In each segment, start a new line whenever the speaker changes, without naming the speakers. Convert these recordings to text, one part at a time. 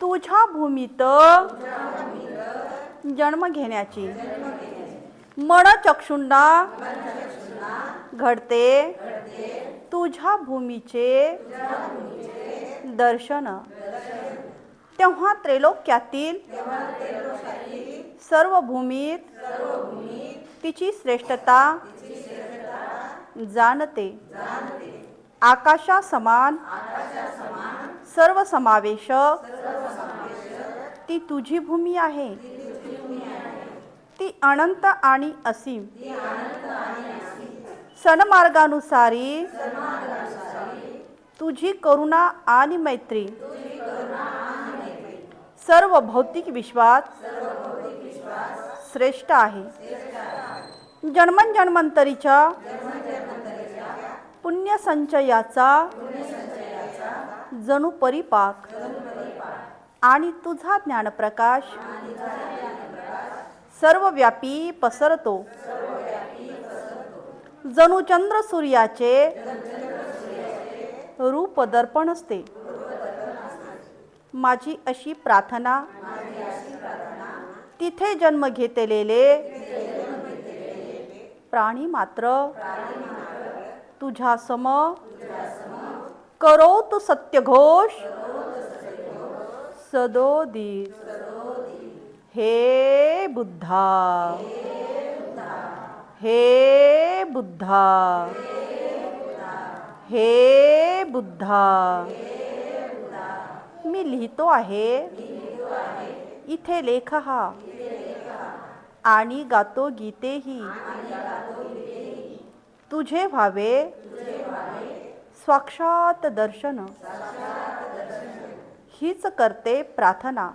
तुझ्या भूमीत जन्म घेण्याची. मन चक्षुंडा घडते तुझ्या भूमीचे दर्शन. तेव्हा त्रैलोक्यातील सर्व भूमीत तिची श्रेष्ठता जाणते. आकाशा समान सर्व समावेशक ती तुझी भूमी आहे. ती अनंत आणि असीम. सणमार्गानुसारी तुझी करुणा आणि मैत्री. सर्व भौतिक विश्वात श्रेष्ठ आहे. जन्मन जन्मांतरीच्या पुण्यसंचयाचा जणू परिपाक. आणि तुझा ज्ञानप्रकाश सर्वव्यापी पसरतो. जणू चंद्र सूर्याचे रूप दर्पण असते. माझी अशी प्रार्थना तिथे जन्म घेतलेले प्राणी मात्र तुझ्या सम करो तू सत्यघोष सदोदी हे बुद्धा। हे बुद्धा। हे बुद्धा। मी लिहितो आहे। इथे लेख हा। आणि गातो गीतेही। तुझे व्हावे. साक्षात दर्शन. हीच करते प्रार्थना.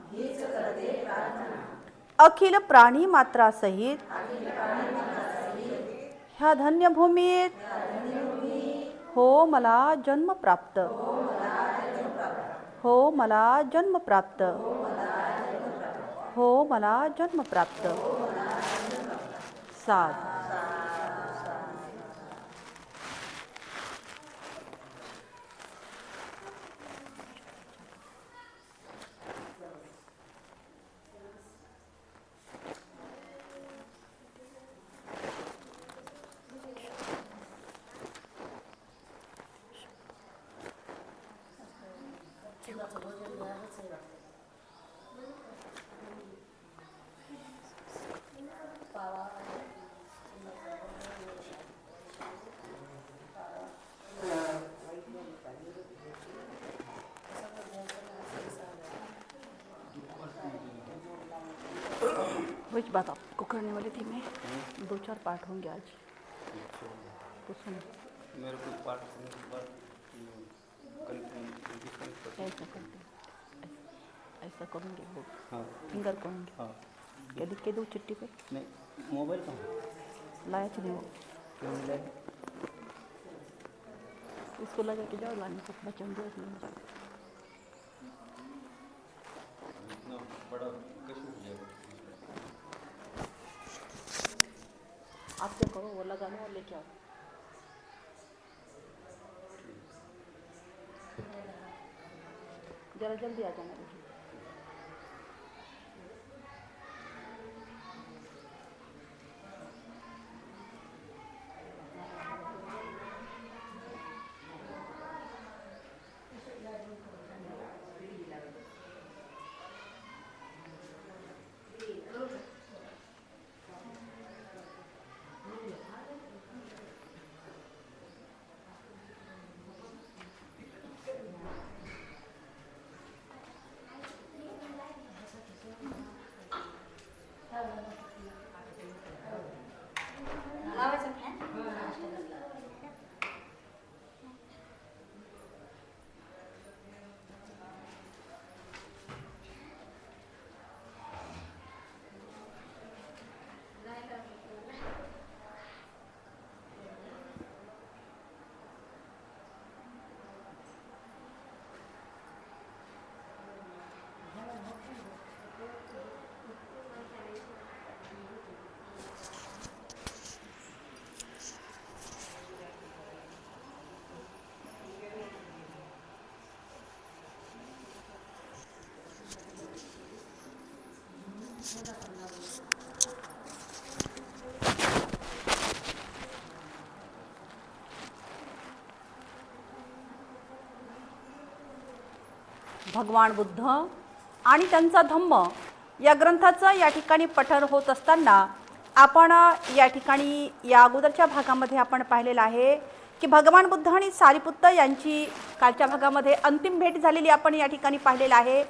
अखिल प्राणी मात्रासहित ह्या धन्यभूमीत. हो मला जन्म प्राप्त. हो मला जन्म प्राप्त. हो मला जन्म प्राप्त. सात वही बात आपको करने वाली थी मैं। दो चार पार्ट होंगे आज। तो सुनो
मेरे को बाद कर
ऐसा करते ऐसा- करूँगी वो।
हाँ।
फिंगर करूँगी।
हाँ।
क्या लिख के दो चिट्ठी पे?
नहीं मोबाइल कहाँ?
लाया नहीं वो
क्यों मिला
इसको लगा के जाओ लाने को। बचन दिया जरा जल्दी आ जाना भगवान बुद्ध आणि त्यांचा धम्म या ग्रंथाचं या ठिकाणी पठण होत असताना आपण या ठिकाणी या अगोदरच्या भागामध्ये आपण पाहिलेलं आहे की भगवान बुद्ध आणि सारीपुत्त यांची कालच्या भागामध्ये अंतिम भेट झालेली आपण या ठिकाणी पाहिलेलं आहे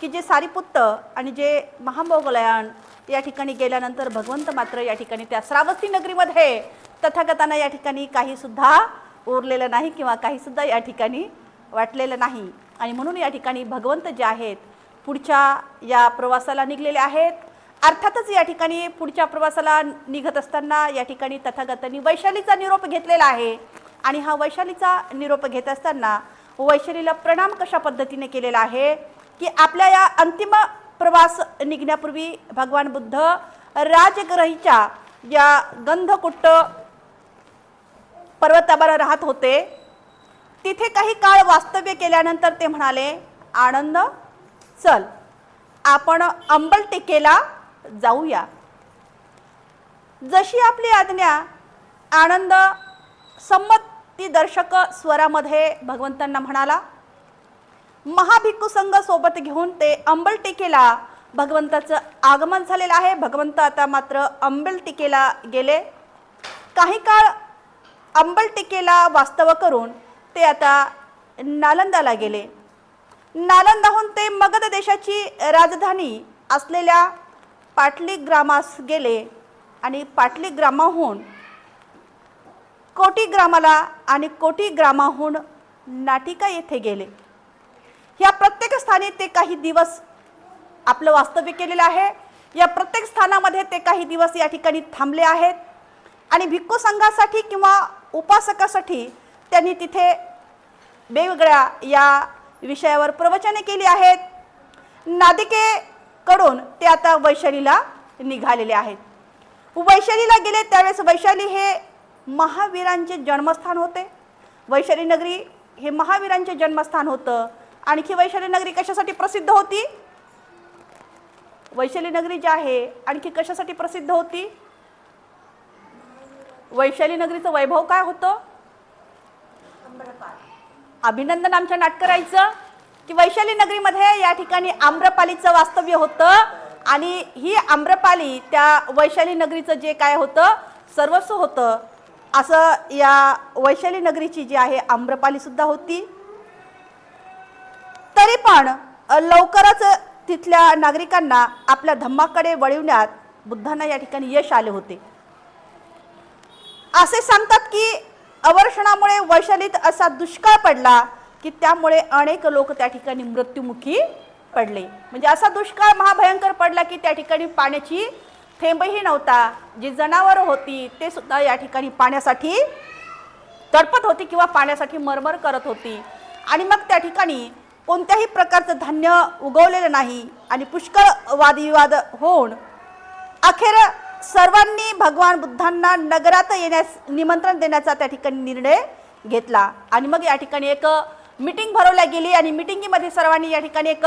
की जे सारीपुत्त आणि जे महामोगलयान या ठिकाणी गेल्यानंतर भगवंत मात्र या ठिकाणी त्या श्रावस्ती नगरीमध्ये तथागतांना या ठिकाणी काहीसुद्धा उरलेलं नाही किंवा काहीसुद्धा या ठिकाणी वाटलेलं नाही. आणि म्हणून या ठिकाणी भगवंत जे आहेत पुढच्या या प्रवासाला निघलेले आहेत. अर्थातच या ठिकाणी पुढच्या प्रवासाला निघत असताना या ठिकाणी तथागतांनी वैशालीचा निरोप घेतलेला आहे. आणि हा वैशालीचा निरोप घेत असताना वैशालीला प्रणाम कशा पद्धतीने केलेला आहे की आपल्या या अंतिम प्रवास निघण्यापूर्वी भगवान बुद्ध राजग्रहीच्या या गंधकुट्ट पर्वतावर राहत होते. तिथे काही काळ वास्तव्य केल्यानंतर ते म्हणाले आनंद चल आपण अंबल टेकेला जाऊया. जशी आपली आज्ञा आनंद संमती दर्शक स्वरामध्ये भगवंतांना म्हणाला महाभिक्खू संघ सोबत घेऊन ते अंबल टिकेला भगवंताचं आगमन झालेलं आहे. भगवंत आता मात्र अंबल टिकेला गेले. काही काळ अंबल टिकेला वास्तव करून ते आता नालंदाला गेले. नालंदाहून ते मगध देशाची राजधानी असलेल्या पाटली ग्रामास गेले आणि पाटली ग्रामाहून कोटी ग्रामाला आणि कोटी ग्रामाहून नाटिका येथे गेले. या प्रत्येक स्थानी ते काही दिवस आपलं वास्तव्य केलेलं आहे. या प्रत्येक स्थानामध्ये ते काही दिवस या ठिकाणी थांबले आहेत. आणि भिक्खू संघासाठी किंवा उपासकासाठी त्यांनी तिथे वेगवेगळ्या या विषयावर प्रवचने केली आहेत. नादिकेकडून ते आता वैशालीला निघालेले आहेत. वैशालीला गेले त्यावेळेस वैशाली हे महावीरांचे जन्मस्थान होते. वैशाली नगरी हे महावीरांचे जन्मस्थान होतं. आणखी वैशाली नगरी कशासाठी प्रसिद्ध होती? वैशाली नगरी जी आहे आणखी कशासाठी प्रसिद्ध होती? वैशाली नगरीचं वैभव काय होतं? अभिनंदन आमच्या नाटक करायचं की वैशाली नगरीमध्ये या ठिकाणी आम्रपालीचं वास्तव्य होतं. आणि ही आम्रपाली त्या वैशाली नगरीचं जे काय होतं सर्वस्व होतं. असं या वैशाली नगरीची जी आहे आम्रपाली सुद्धा होती. तरी पण लवकरच तिथल्या नागरिकांना आपल्या धम्माकडे वळविण्यात बुद्धांना या ठिकाणी यश आले होते. असे सांगतात की अवर्षणामुळे वैशालीत असा दुष्काळ पडला की त्यामुळे अनेक लोक त्या ठिकाणी मृत्युमुखी पडले. म्हणजे असा दुष्काळ महाभयंकर पडला की त्या ठिकाणी पाण्याची थेंबही नव्हता. जी जनावरं होती ते सुद्धा या ठिकाणी पाण्यासाठी तडपत होती किंवा पाण्यासाठी मरमर करत होती. आणि मग त्या ठिकाणी कोणत्याही प्रकारचं धान्य उगवलेलं नाही आणि पुष्कळ वादविवाद होऊन अखेर सर्वांनी भगवान बुद्धांना नगरात येण्यास निमंत्रण देण्याचा त्या ठिकाणी निर्णय घेतला. आणि मग या ठिकाणी एक मिटिंग भरवल्या गेली आणि मिटिंगीमध्ये सर्वांनी या ठिकाणी एक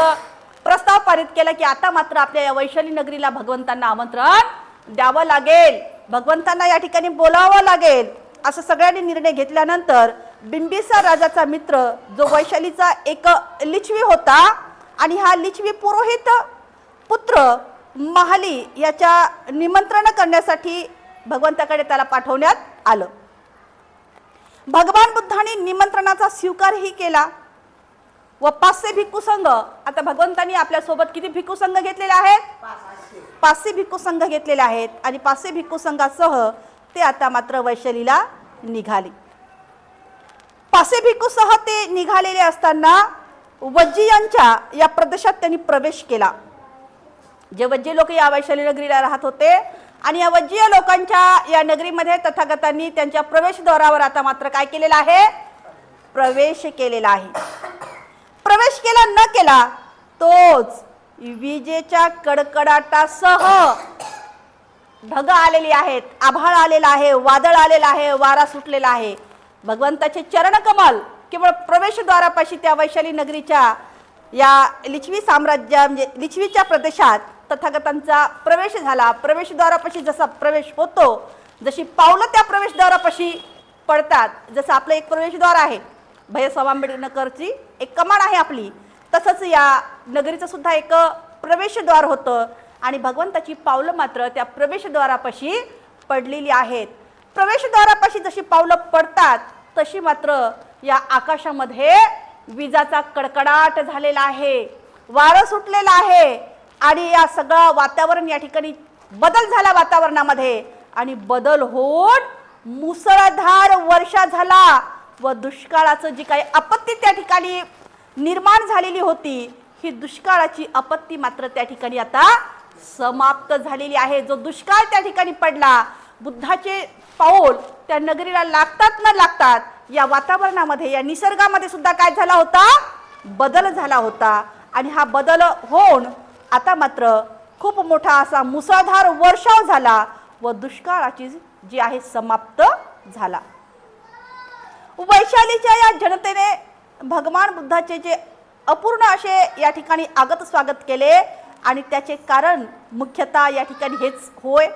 प्रस्ताव पारित केला की आता मात्र आपल्या या वैशाली नगरीला भगवंतांना आमंत्रण द्यावं लागेल. भगवंतांना या ठिकाणी बोलावं लागेल. असं सगळ्यांनी निर्णय घेतल्यानंतर बिंबिसा राजाचा मित्र जो वैशालीचा एक लिचवी होता आणि हा लिचवी पुरोहित पुत्र महाली याच्या निमंत्रण करण्यासाठी भगवंताकडे त्याला पाठवण्यात आलं. भगवान बुद्धांनी निमंत्रणाचा स्वीकारही केला. व पाचशे भिक्खू संघ. आता भगवंतांनी आपल्यासोबत किती भिक्खू संघ घेतलेले आहेत? पाचशे भिक्खू संघ घेतलेले आहेत. आणि पाचशे भिक्खू संघासह ते आता मात्र वैशालीला निघाले. पाचशे भिक्खूसह ते निघालेले असताना वज्जियांच्या या प्रदेशात त्यांनी प्रवेश केला. जे वज्जी लोक या वैशाली नगरीला राहत होते आणि या वज्जीय लोकांच्या या नगरीमध्ये तथागतांनी त्यांच्या प्रवेशद्वारावर आता मात्र काय केलेलं आहे? प्रवेश केलेला आहे. प्रवेश केला न केला तोच विजेच्या कडकडाटासह ढग आलेली आहेत आभाळ आलेला आहे वादळ आलेलं आहे वारा सुटलेला आहे. भगवंताचे चरणकमल केवळ प्रवेशद्वारापाशी त्या वैशाली नगरीच्या या लिच्छवी साम्राज्य म्हणजे लिच्छवीच्या प्रदेशात तथागतांचा प्रवेश झाला. प्रवेशद्वारापाशी जसा प्रवेश होतो जशी पावलं त्या प्रवेशद्वारापाशी पडतात जसं आपलं एक प्रवेशद्वार आहे. भैयासाहेब आंबेडकरची एक कमान आहे आपली. तसंच या नगरीचं सुद्धा एक प्रवेशद्वार होतं. आणि भगवंताची पावलं मात्र त्या प्रवेशद्वारापाशी पडलेली आहेत. प्रवेशद्वारापाशी जशी पावलं पडतात तशी मात्र या आकाशामध्ये विजाचा कडकडाट झालेला आहे. वारं सुटलेलं आहे आणि या सगळं वातावरण या ठिकाणी बदल झाला वातावरणामध्ये. आणि बदल होऊन मुसळधार वर्षा झाला. व दुष्काळाचं जी काही आपत्ती त्या ठिकाणी निर्माण झालेली होती ही दुष्काळाची आपत्ती मात्र त्या ठिकाणी आता समाप्त झालेली आहे. जो दुष्काळ त्या ठिकाणी पडला बुद्धाचे पाऊल त्या नगरीला लागतात न लागतात या वातावरणामध्ये या निसर्गामध्ये सुद्धा काय झाला होता? बदल झाला होता. आणि हा बदल होऊन आता मात्र खूप मोठा असा मुसळधार वर्षाव झाला व दुष्काळाची जी आहे समाप्त झाला. वैशालीच्या या जनतेने भगवान बुद्धाचे जे अपूर्ण असे या ठिकाणी आगत स्वागत केले आणि त्याचे कारण मुख्यतः या ठिकाणी हेच होय.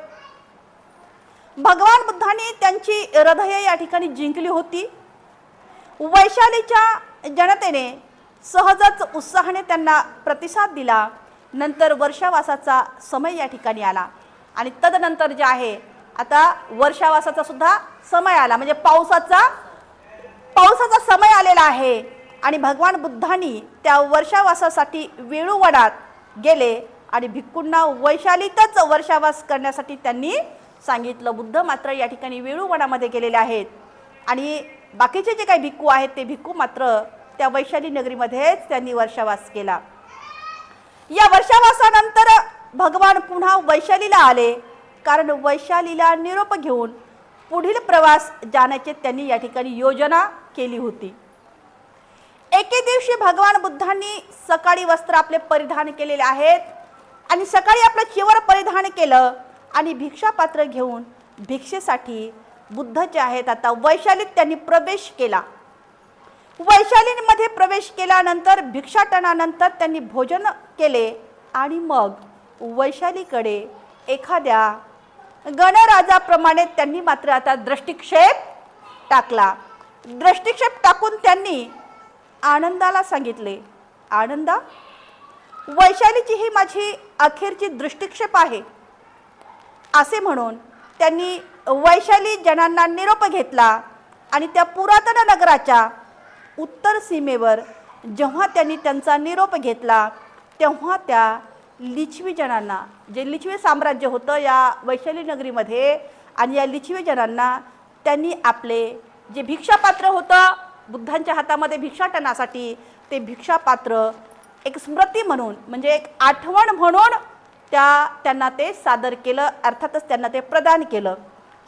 भगवान बुद्धांनी त्यांची हृदय या ठिकाणी जिंकली होती. वैशालीच्या जनतेने सहजच उत्साहाने त्यांना प्रतिसाद दिला. नंतर वर्षावासाचा समय या ठिकाणी आला आणि तदनंतर जे आहे आता वर्षावासाचा सुद्धा समय आला. म्हणजे पावसाचा पावसाचा समय आलेला आहे. आणि भगवान बुद्धांनी त्या वर्षावासासाठी वेळूवनात गेले आणि भिक्खूंना वैशालीतच वर्षावास करण्यासाठी त्यांनी सांगितलं. बुद्ध मात्र या ठिकाणी वेळूवनामध्ये गेलेले आहेत. आणि बाकीचे जे काही भिक्खू आहेत ते भिक्खू मात्र त्या वैशाली नगरीमध्येच त्यांनी वर्षावास केला. या वर्षावासानंतर भगवान पुन्हा वैशालीला आले. कारण वैशालीला निरोप घेऊन पुढील प्रवास जाण्याचे त्यांनी या ठिकाणी योजना केली होती. एके दिवशी भगवान बुद्धांनी सकाळी वस्त्र आपले परिधान केलेले आहेत आणि सकाळी आपलं चिवर परिधान केलं आणि भिक्षापात्र घेऊन भिक्षेसाठी बुद्ध जे आहेत आता वैशालीत त्यांनी प्रवेश केला. वैशालीमध्ये प्रवेश केल्यानंतर भिक्षाटनानंतर त्यांनी भोजन केले आणि मग वैशालीकडे एखाद्या गणराजाप्रमाणे त्यांनी मात्र आता दृष्टिक्षेप टाकला. दृष्टिक्षेप टाकून त्यांनी आनंदाला सांगितले. आनंदा वैशालीची ही माझी अखेरची दृष्टिक्षेप आहे. असे म्हणून त्यांनी वैशाली जनांना निरोप घेतला आणि त्या पुरातन नगराच्या उत्तर सीमेवर जेव्हा त्यांनी त्यांचा निरोप घेतला तेव्हा त्या लिच्छवी जनांना जे लिच्छवी साम्राज्य होतं या वैशाली नगरीमध्ये आणि या लिच्छवी जनांना त्यांनी आपले जे भिक्षापात्र होतं बुद्धांच्या हातामध्ये भिक्षाटनासाठी ते भिक्षापात्र एक स्मृती म्हणून म्हणजे एक आठवण म्हणून त्या त्यांना ते सादर केलं अर्थातच त्यांना ते प्रदान केलं.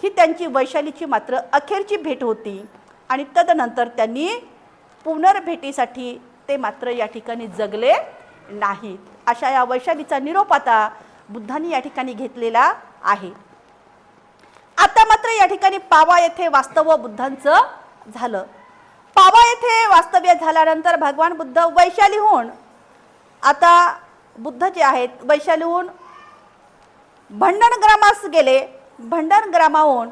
ही त्यांची वैशालीची मात्र अखेरची भेट होती. आणि तदनंतर त्यांनी पुनर्भेटीसाठी ते मात्र या ठिकाणी जगले नाहीत. अशा या वैशालीचा निरोप आता बुद्धांनी या ठिकाणी घेतलेला आहे. आता मात्र या ठिकाणी पावा येथे वास्तव बुद्धांचं झालं. पावा येथे वास्तव्य झाल्यानंतर भगवान बुद्ध वैशालीहून आता बुद्ध जे आहेत वैशालीहून भंडण ग्रामास गेले. भंडण ग्रामाहून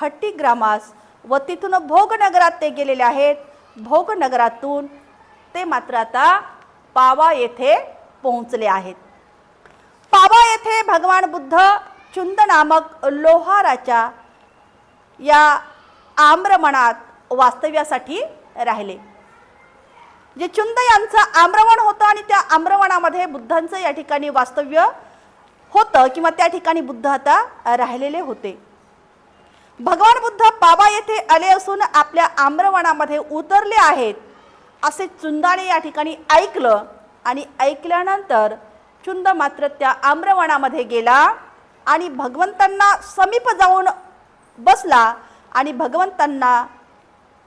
हट्टी ग्रामास व तिथून भोगनगरात ते गेलेले आहेत. भोगनगरातून ते मात्र आता पावा येथे पोहोचले आहेत. पावा येथे भगवान बुद्ध चुंद नामक लोहाराच्या या आम्रमणात वास्तव्यासाठी राहिले. जे चुंद यांचं आम्रवण होतं आणि त्या आम्रवणामध्ये बुद्धांचं या ठिकाणी वास्तव्य होतं किंवा त्या ठिकाणी बुद्ध आता राहिलेले होते. भगवान बुद्ध पावा येथे आले असून आपल्या आम्रवणामध्ये उतरले आहेत असे चुंदाने या ठिकाणी ऐकलं आणि ऐकल्यानंतर चुंद मात्र त्या आम्रवणामध्ये गेला. आणि भगवंतांना समीप जाऊन बसला आणि भगवंतांना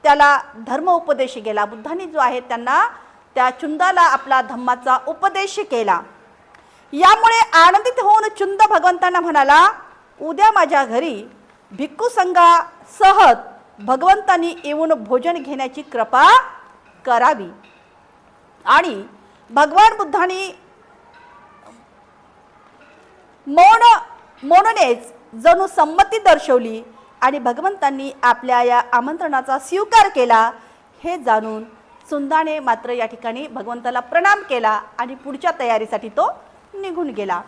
त्याला धर्म उपदेश केला बुद्धांनी जो आहे त्यांना त्या चुंदाला आपला धम्माचा उपदेश केला. यामुळे आनंदित होऊन चुंद भगवंतांना म्हणाला उद्या माझ्या घरी भिक्खू भगवंतांनी येऊन भोजन घेण्याची कृपा करावी. आणि भगवान बुद्धांनी मौन म्हणूनच जणू संमती दर्शवली आणि भगवंतांनी आपल्या या आमंत्रणाचा स्वीकार केला हे जाणून सुंदाने मात्र या ठिकाणी भगवंताला प्रणाम केला आणि पुढच्या तयारीसाठी तो निघून गेला.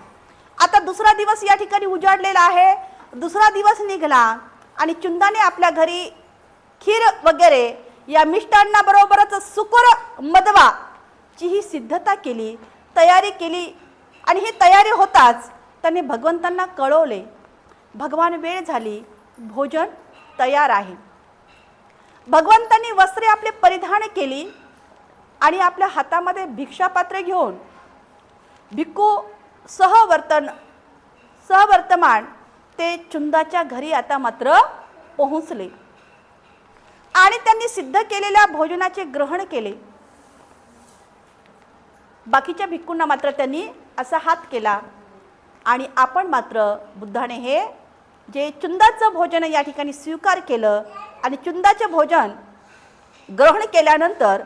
आता दुसरा दिवस या ठिकाणी उजाडलेला आहे. दुसरा दिवस निघाला आणि चुंदाने आपल्या घरी खीर वगैरे या मिष्टांनाबरोबरच सुकुर मदवा ची ही सिद्धता केली तयारी केली आणि ही तयारी होताच त्याने भगवंतांना कळवले. भगवान वेळ झाली. भोजन तयार आहे. भगवंतांनी वस्त्रे आपले परिधान केली आणि आपल्या हातामध्ये भिक्षापात्रे घेऊन भिक्खू सहवर्तन सहवर्तमान ते चुंदाच्या घरी आता मात्र पोहोचले. आणि त्यांनी सिद्ध केलेल्या भोजनाचे ग्रहण केले. बाकीच्या भिक्खूंना मात्र त्यांनी असा हात केला. आणि आपण मात्र बुद्धाने हे जे चुंदाचं भोजन या ठिकाणी स्वीकार केलं आणि चुंदाचे भोजन ग्रहण केल्यानंतर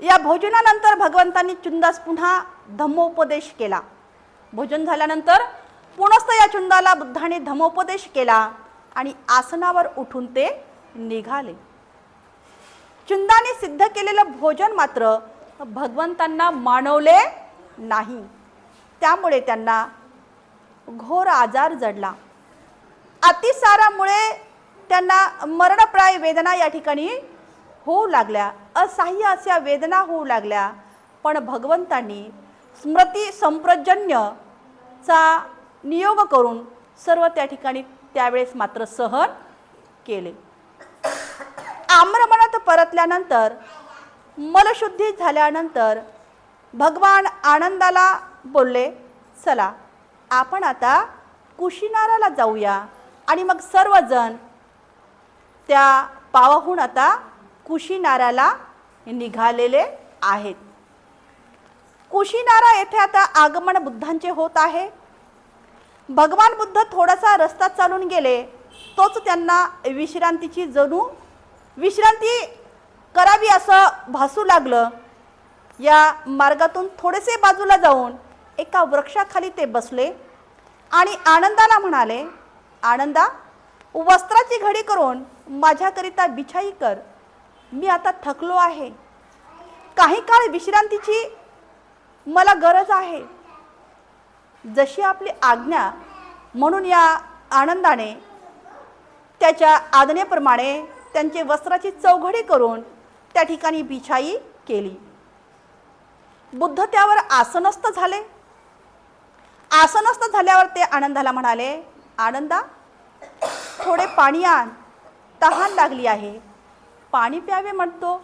या भोजनानंतर भगवंतांनी चुंदास पुन्हा धम्मोपदेश केला. भोजन झाल्यानंतर पुनस्त या चुंदाला बुद्धाने धम्मोपदेश केला आणि आसनावर उठून ते निघाले. चुंदाने सिद्ध केलेलं भोजन मात्र भगवंतांना मानवले नाही. त्यामुळे त्यांना घोर आजार जडला. अतिसारामुळे त्यांना मरणप्राय वेदना या ठिकाणी होऊ लागल्या. असह्य अशा वेदना होऊ लागल्या. पण भगवंतांनी स्मृती संप्रजन्यचा नियोग करून सर्व त्या ठिकाणी त्यावेळेस मात्र सहन केले. आम्रमणात परतल्यानंतर मलशुद्धी झाल्यानंतर भगवान आनंदाला बोलले चला आपण आता कुशिनाराला जाऊया. आणि मग सर्वजण त्या पावाहून आता कुशिनाराला निघालेले आहेत. कुशिनारा येथे आता आगमन बुद्धांचे होत आहे. भगवान बुद्ध थोडासा रस्ता चालून गेले. तोच त्यांना विश्रांतीची जणू विश्रांती करावी असं भासू लागलं. या मार्गातून थोडेसे बाजूला जाऊन एका वृक्षाखाली ते बसले आणि आनंदाला म्हणाले आनंदा वस्त्राची घडी करून माझ्याकरिता बिछाई कर. मी आता थकलो आहे. काही काळ विश्रांतीची मला गरज आहे. जशी आपली आज्ञा म्हणून या आनंदाने त्याच्या आज्ञेप्रमाणे त्यांचे वस्त्राची चौघडी करून त्या ठिकाणी बिछाई केली. बुद्ध त्यावर आसनस्थ झाले. आसनस्थ झाल्यावर ते आनंदाला म्हणाले आनंदा थोडे पाणी आण तहान लागली आहे. पाणी प्यावे म्हणतो.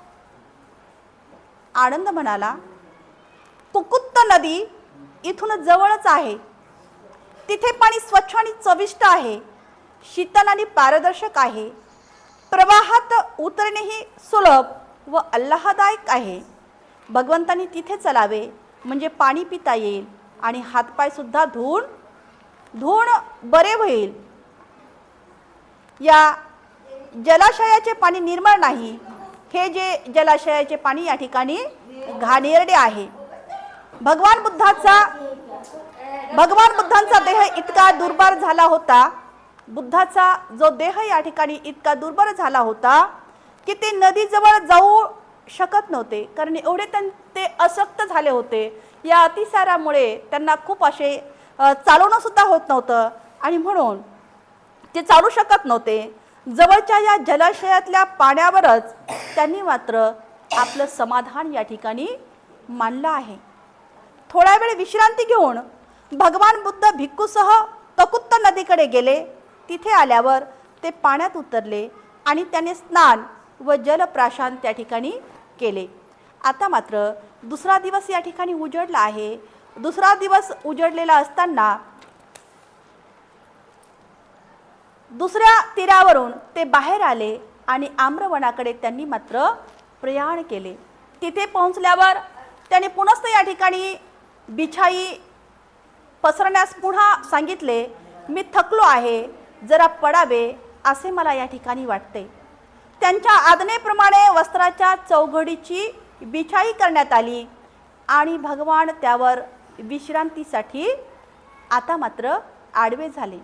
आनंद म्हणाला कुकुत्त नदी इथून जवळच आहे. तिथे पाणी स्वच्छ आणि चविष्ट आहे. शीतल आणि पारदर्शक आहे. प्रवाहात उतरणेही सुलभ व अल्लाहदायक आहे. भगवंतांनी तिथे चलावे म्हणजे पाणी पिता येईल. आणि हातपायसुद्धा धुवून धुवून बरे होईल. या जलाशयाचे पाणी निर्मळ नाही. हे जे जलाशयाचे पाणी या ठिकाणी घाणेरडे आहे. भगवान बुद्धाचा भगवान बुद्धांचा देह इतका दुर्बल झाला होता बुद्धाचा जो देह या ठिकाणी इतका दुर्बल झाला होता की ते नदीजवळ जाऊ शकत नव्हते. कारण एवढे त्यां ते असक्त झाले होते. या अतिसारामुळे त्यांना खूप असे चालवणंसुद्धा होत नव्हतं. आणि म्हणून ते चालू शकत नव्हते. जवळच्या या जलाशयातल्या पाण्यावरच त्यांनी मात्र आपलं समाधान या ठिकाणी मानलं आहे. थोडा वेळ विश्रांती घेऊन भगवान बुद्ध भिक्खूसह तकुत्त नदीकडे गेले. तिथे आल्यावर ते पाण्यात उतरले आणि त्याने स्नान व जलप्राशान त्या ठिकाणी केले. आता मात्र दुसरा दिवस या ठिकाणी उजडला आहे. दुसरा दिवस उजडलेला असताना दुसऱ्या तीरावरून ते बाहेर आले आणि आम्रवनाकडे त्यांनी मात्र प्रयाण केले. तिथे पोहोचल्यावर त्यांनी पुनस्त या ठिकाणी बिछाई पसरण्यास पुन्हा सांगितले मी थकलो आहे जरा पडावे असे मला या ठिकाणी वाटते. त्यांच्या आज्ञेप्रमाणे वस्त्राच्या चौघडीची बिछाई करण्यात आली. आणि भगवान त्यावर विश्रांतीसाठी आता मात्र आडवे झाले.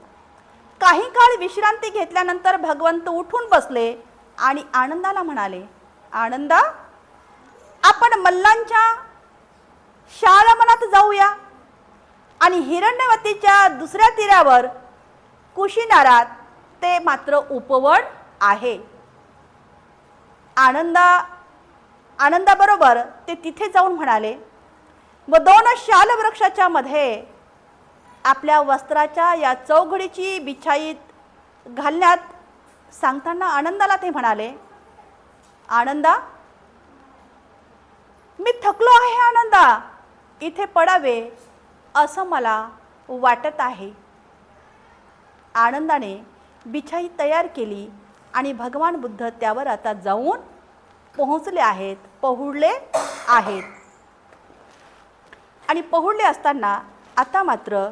काही काळ विश्रांती घेतल्यानंतर भगवंत उठून बसले आणि आनंदाला म्हणाले आनंदा आपण मल्लांच्या शाळमनात जाऊया आणि हिरण्यवतीच्या दुसऱ्या तीरावर कुशीनारात ते मात्र उपवन आहे. आनंदा आनंदाबरोबर ते तिथे जाऊन म्हणाले व दोन शालवृक्षाच्या मध्ये आपल्या वस्त्राच्या या चौघडीची बिछाईत घालण्यात सांगताना आनंदाला ते म्हणाले आनंदा मी थकलो आहे आनंदा इथे पडावे असं मला वाटत आहे. आनंदाने बिछाई तयार केली आणि भगवान बुद्ध त्यावर आता जाऊन पोहोचले आहेत पहुडले आहेत. आणि पहुडले असताना आता मात्र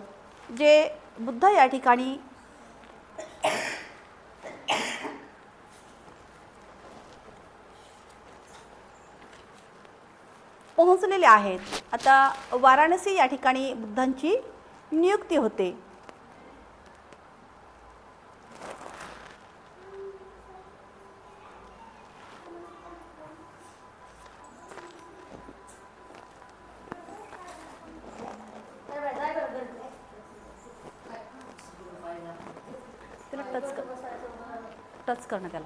जे बुद्ध या ठिकाणी पोहोचलेले आहेत. आता वाराणसी या ठिकाणी बुद्धांची नियुक्ती होते. त्याला